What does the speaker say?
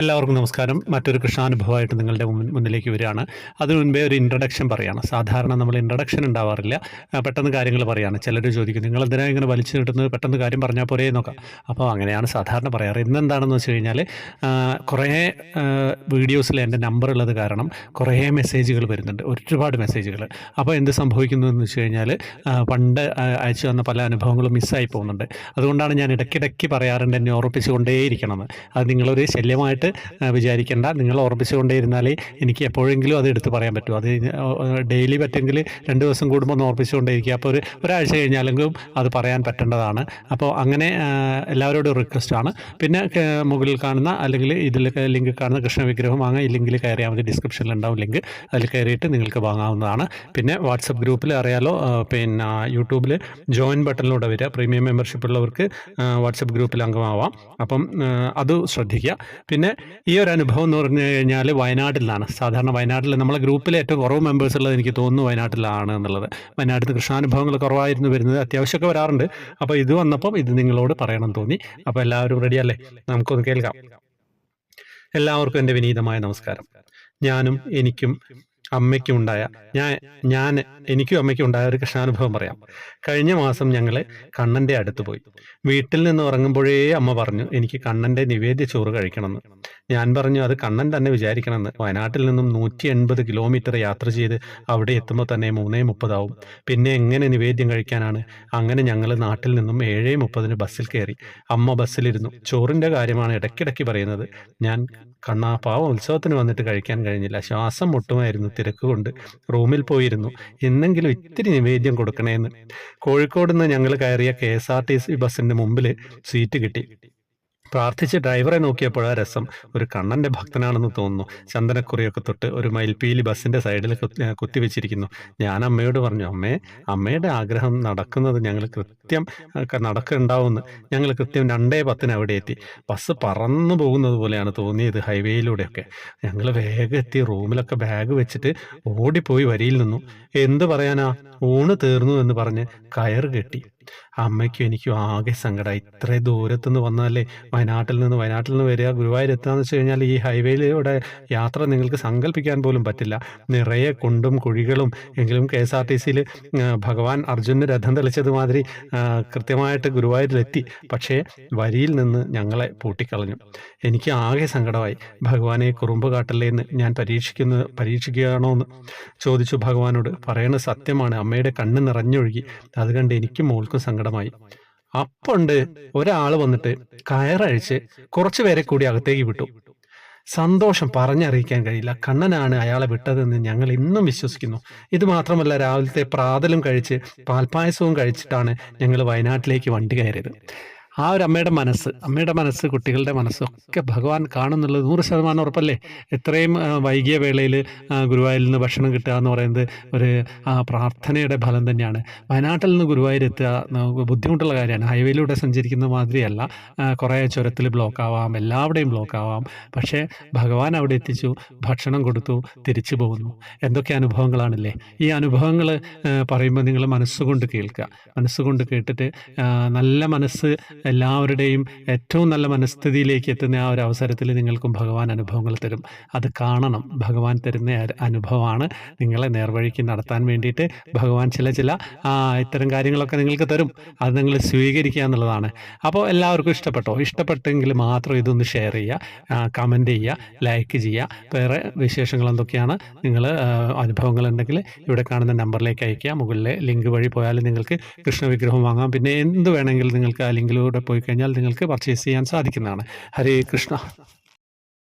എല്ലാവർക്കും നമസ്കാരം. മറ്റൊരു കൃഷ്ണാനുഭവമായിട്ട് നിങ്ങളുടെ മുന്നിലേക്ക് വരികയാണ്. അതിനു മുൻപേ ഒരു ഇൻട്രഡക്ഷൻ പറയുകയാണ് സാധാരണ നമ്മൾ ഇൻട്രഡക്ഷൻ ഉണ്ടാവാറില്ല. പെട്ടെന്ന് കാര്യങ്ങൾ പറയുകയാണ് ചിലർ ചോദിക്കും നിങ്ങൾ എന്തിനാ ഇങ്ങനെ വലിച്ചു കിട്ടുന്നത് പെട്ടെന്ന് കാര്യം പറഞ്ഞാൽ പോരേ നോക്കാം അപ്പോൾ അങ്ങനെയാണ് സാധാരണ പറയാറ്. ഇന്നെന്താണെന്ന് വെച്ച് കഴിഞ്ഞാൽ കുറേ വീഡിയോസിൽ എന്റെ നമ്പർ ഉള്ളത് കാരണം കുറേ മെസ്സേജുകൾ വരുന്നുണ്ട്. ഒരുപാട് മെസ്സേജുകൾ അപ്പോൾ എന്ത് സംഭവിക്കുന്നു എന്ന് വെച്ച് കഴിഞ്ഞാൽ പണ്ട് അയച്ചു തന്ന പല അനുഭവങ്ങളും മിസ്സായി പോകുന്നുണ്ട്. അതുകൊണ്ടാണ് ഞാൻ ഇടയ്ക്കിടയ്ക്ക് പറയാറുണ്ട് എന്നെ ഓർപ്പിച്ചുകൊണ്ടേയിരിക്കണമെന്ന് അത് നിങ്ങളൊരു ശല്യമായിട്ട് വിചാരിക്കേണ്ട. നിങ്ങൾ ഓർപ്പിച്ചുകൊണ്ടേയിരുന്നാലേ എനിക്ക് എപ്പോഴെങ്കിലും അത് എടുത്ത് പറയാൻ പറ്റും. അത് ഡെയിലി പറ്റുമെങ്കിൽ രണ്ട് ദിവസം കൂടുമ്പോൾ ഒന്ന് ഓർപ്പിച്ചുകൊണ്ടേയിരിക്കുക അപ്പോൾ ഒരു ഒരാഴ്ച കഴിഞ്ഞാലെങ്കിലും അത് പറയാൻ പറ്റേണ്ടതാണ്. അപ്പോൾ അങ്ങനെ എല്ലാവരോടും റിക്വസ്റ്റാണ് പിന്നെ മുകളിൽ കാണുന്ന അല്ലെങ്കിൽ ഇതിൽ ലിങ്ക് കാണുന്ന കൃഷ്ണ വിഗ്രഹം വാങ്ങാൻ ഈ ലിങ്കിൽ കയറിയാൽ മതി. ഡിസ്ക്രിപ്ഷനിൽ ഉണ്ടാവും ലിങ്ക്. അതിൽ കയറിയിട്ട് നിങ്ങൾക്ക് വാങ്ങാവുന്നതാണ്. പിന്നെ വാട്സപ്പ് ഗ്രൂപ്പിൽ അറിയാലോ പിന്നെ യൂട്യൂബിൽ ജോയിൻ ബട്ടണിലൂടെ വരിക. പ്രീമിയം മെമ്പർഷിപ്പ് ഉള്ളവർക്ക് വാട്സപ്പ് ഗ്രൂപ്പിൽ അംഗമാവാം. അപ്പം അത് ശ്രദ്ധിക്കുക. പിന്നെ ഈ ഒരു അനുഭവം എന്ന് പറഞ്ഞു കഴിഞ്ഞാൽ വയനാട്ടിലാണ്. സാധാരണ വയനാട്ടിൽ നമ്മളെ ഗ്രൂപ്പിലെ ഏറ്റവും കുറവ് മെമ്പേഴ്സ് ഉള്ളത് എനിക്ക് തോന്നുന്നു വയനാട്ടിലാണ് എന്നുള്ളത്. വയനാട്ടിൽ കൃഷ്ണാനുഭവങ്ങൾ കുറവായിരുന്നു വരുന്നത്. അത്യാവശ്യമൊക്കെ വരാറുണ്ട്. അപ്പോൾ ഇത് വന്നപ്പം ഇത് നിങ്ങളോട് പറയണം തോന്നി. അപ്പോൾ എല്ലാവരും റെഡിയല്ലേ നമുക്കൊന്ന് കേൾക്കാം. എല്ലാവർക്കും എന്റെ വിനീതമായ നമസ്കാരം. ഞാനും എനിക്കും അമ്മയ്ക്കും ഉണ്ടായ ഞാൻ ഞാൻ എനിക്കും അമ്മയ്ക്കും ഉണ്ടായ ഒരു കൃഷ്ണാനുഭവം പറയാം. കഴിഞ്ഞ മാസം ഞങ്ങൾ കണ്ണന്റെ അടുത്ത് പോയി. വീട്ടിൽ നിന്ന് ഉറങ്ങുമ്പോഴേ അമ്മ പറഞ്ഞു എനിക്ക് കണ്ണന്റെ നിവേദ്യ ചോറ് കഴിക്കണമെന്ന്. ഞാൻ പറഞ്ഞു അത് കണ്ണൻ തന്നെ വിചാരിക്കണമെന്ന്. വയനാട്ടിൽ നിന്നും നൂറ്റി എൺപത് കിലോമീറ്റർ യാത്ര ചെയ്ത് അവിടെ എത്തുമ്പോൾ തന്നെ മൂന്നേ മുപ്പതാവും പിന്നെ എങ്ങനെ നിവേദ്യം കഴിക്കാനാണ്? അങ്ങനെ ഞങ്ങൾ നാട്ടിൽ നിന്നും ഏഴേ മുപ്പതിന് ബസ്സിൽ കയറി. അമ്മ ബസ്സിലിരുന്നു. ചോറിന്റെ കാര്യമാണ് ഇടയ്ക്കിടയ്ക്ക് പറയുന്നത്. ഞാൻ കണ്ണാ പാവം ഉത്സവത്തിന് വന്നിട്ട് കഴിക്കാൻ കഴിഞ്ഞില്ല. ശ്വാസം മുട്ടുമായിരുന്നു. തിരക്ക് കൊണ്ട് റൂമിൽ പോയിരുന്നു. എന്നെങ്കിലും ഇത്തിരി നിവേദ്യം കൊടുക്കണേന്ന്. കോഴിക്കോട് നിന്ന് ഞങ്ങൾ കയറിയ K S R T C ബസ്സിന്റെ മുമ്പിൽ സീറ്റ് കിട്ടി. പ്രാർത്ഥിച്ച് ഡ്രൈവറെ നോക്കിയപ്പോഴാ രസം. ഒരു കണ്ണന്റെ ഭക്തനാണെന്ന് തോന്നുന്നു. ചന്ദനക്കുറിയൊക്കെ തൊട്ട് ഒരു മയിൽപ്പീലി ബസ്സിന്റെ സൈഡിൽ കുത്തി കുത്തിവെച്ചിരിക്കുന്നു. ഞാൻ അമ്മയോട് പറഞ്ഞു അമ്മേ അമ്മയുടെ ആഗ്രഹം നടക്കുന്നത് ഞങ്ങൾ കൃത്യം നടക്കുന്നുണ്ടാവുമെന്ന്. ഞങ്ങൾ കൃത്യം രണ്ടേ പത്തിന് അവിടെ എത്തി. ബസ് പറന്നു പോകുന്നത് പോലെയാണ് തോന്നിയത് ഹൈവേയിലൂടെയൊക്കെ. ഞങ്ങൾ വേഗം എത്തി റൂമിലൊക്കെ ബാഗ് വെച്ചിട്ട് ഓടിപ്പോയി വരിയിൽ നിന്നു. എന്ത് പറയാനാ? ഊണ് തീർന്നു എന്ന് പറഞ്ഞ് കയറ് കെട്ടി. അമ്മയ്ക്കും എനിക്കും ആകെ സങ്കടം ഇത്ര ദൂരത്തു ദൂരത്തുനിന്ന് വന്നാലേ വയനാട്ടിൽ നിന്ന് വയനാട്ടിൽ നിന്ന് വരിക ഗുരുവായൂർ എത്താന്ന് വെച്ച് കഴിഞ്ഞാൽ ഈ ഹൈവേയിലൂടെ യാത്ര നിങ്ങൾക്ക് സങ്കല്പിക്കാൻ പോലും പറ്റില്ല. നിറയെ കുണ്ടും കുഴികളും എങ്കിലും കെ എസ് ആർ ടി സിയിൽ ഭഗവാൻ അർജുനന് രഥം തെളിച്ചത് മാതിരി ആ, കൃത്യമായിട്ട് ഗുരുവായൂരിലെത്തി. പക്ഷേ വരിയിൽ നിന്ന് ഞങ്ങളെ പൂട്ടിക്കളഞ്ഞു. എനിക്ക് ആകെ സങ്കടമായി. ഭഗവാനെ കുറുമ്പ് കാട്ടല്ലേ എന്ന് ഞാൻ പരീക്ഷിക്കുന്ന പരീക്ഷിക്കുകയാണോ എന്ന് ചോദിച്ചു ഭഗവാനോട്. പറയണത് സത്യമാണ്. അമ്മയുടെ കണ്ണ് നിറഞ്ഞൊഴുകി. അത് കണ്ട് എനിക്കും മോൾക്കും സങ്കടമായി. അപ്പുണ്ട് ഒരാൾ വന്നിട്ട് കയറഴിച്ച് കുറച്ചു പേരെ കൂടി അകത്തേക്ക് വിട്ടു. സന്തോഷം പറഞ്ഞറിയിക്കാൻ കഴിയില്ല. കണ്ണനാണ് അയാളെ വിട്ടതെന്ന് ഞങ്ങൾ ഇന്നും വിശ്വസിക്കുന്നു. ഇത് മാത്രമല്ല രാവിലത്തെ പ്രാതലും കഴിച്ച് പാൽപ്പായസവും കഴിച്ചിട്ടാണ് ഞങ്ങൾ വയനാട്ടിലേക്ക് വണ്ടി കയറിയത്. ആ ഒരു അമ്മയുടെ മനസ്സ് അമ്മയുടെ മനസ്സ് കുട്ടികളുടെ മനസ്സൊക്കെ ഭഗവാൻ കാണുന്നുള്ളത് നൂറ് ശതമാനം ഉറപ്പല്ലേ? എത്രയും വൈകിയ വേളയിൽ ഗുരുവായൂരിൽ നിന്ന് ഭക്ഷണം കിട്ടുക എന്ന് പറയുന്നത് ഒരു പ്രാർത്ഥനയുടെ ഫലം തന്നെയാണ്. വയനാട്ടിൽ നിന്ന് ഗുരുവായൂർ എത്തുക ബുദ്ധിമുട്ടുള്ള കാര്യമാണ്. ഹൈവേയിലൂടെ സഞ്ചരിക്കുന്ന മാതിരിയല്ല. കുറേ ചുരത്തിൽ ബ്ലോക്ക് ആവാം എല്ലാവിടെയും ബ്ലോക്ക് ആവാം. പക്ഷേ ഭഗവാൻ അവിടെ എത്തിച്ചു ഭക്ഷണം കൊടുത്തു തിരിച്ചു പോകുന്നു. എന്തൊക്കെ അനുഭവങ്ങളാണല്ലേ? ഈ അനുഭവങ്ങൾ പറയുമ്പോൾ നിങ്ങൾ മനസ്സുകൊണ്ട് കേൾക്കുക. മനസ്സുകൊണ്ട് കേട്ടിട്ട് നല്ല മനസ്സ് എല്ലാവരുടെയും ഏറ്റവും നല്ല മനസ്ഥിതിയിലേക്ക് എത്തുന്ന ആ ഒരു അവസരത്തിൽ നിങ്ങൾക്കും ഭഗവാൻ അനുഭവങ്ങൾ തരും. അത് കാണണം. ഭഗവാൻ തരുന്ന അനുഭവമാണ് നിങ്ങളെ നേർവഴിക്ക് നടത്താൻ വേണ്ടിയിട്ട് ഭഗവാൻ ചില ചില ഇത്തരം കാര്യങ്ങളൊക്കെ നിങ്ങൾക്ക് തരും. അത് നിങ്ങൾ സ്വീകരിക്കുക എന്നുള്ളതാണ്. അപ്പോൾ എല്ലാവർക്കും ഇഷ്ടപ്പെട്ടോ? ഇഷ്ടപ്പെട്ടെങ്കിൽ മാത്രം ഇതൊന്ന് ഷെയർ ചെയ്യുക കമന്റ് ചെയ്യുക ലൈക്ക് ചെയ്യുക. വേറെ വിശേഷങ്ങൾ എന്തൊക്കെയാണ്? നിങ്ങൾ അനുഭവങ്ങൾ ഉണ്ടെങ്കിൽ ഇവിടെ കാണുന്ന നമ്പറിലേക്ക് അയയ്ക്കുക. മുകളിലെ ലിങ്ക് വഴി പോയാൽ നിങ്ങൾക്ക് കൃഷ്ണ വിഗ്രഹം വാങ്ങാം. പിന്നെ എന്ത് വേണമെങ്കിലും നിങ്ങൾക്ക് അല്ലെങ്കിൽ പോയി കഴിഞ്ഞാൽ നിങ്ങൾക്ക് പർച്ചേസ് ചെയ്യാൻ സാധിക്കുന്നതാണ്. ഹരേ കൃഷ്ണ.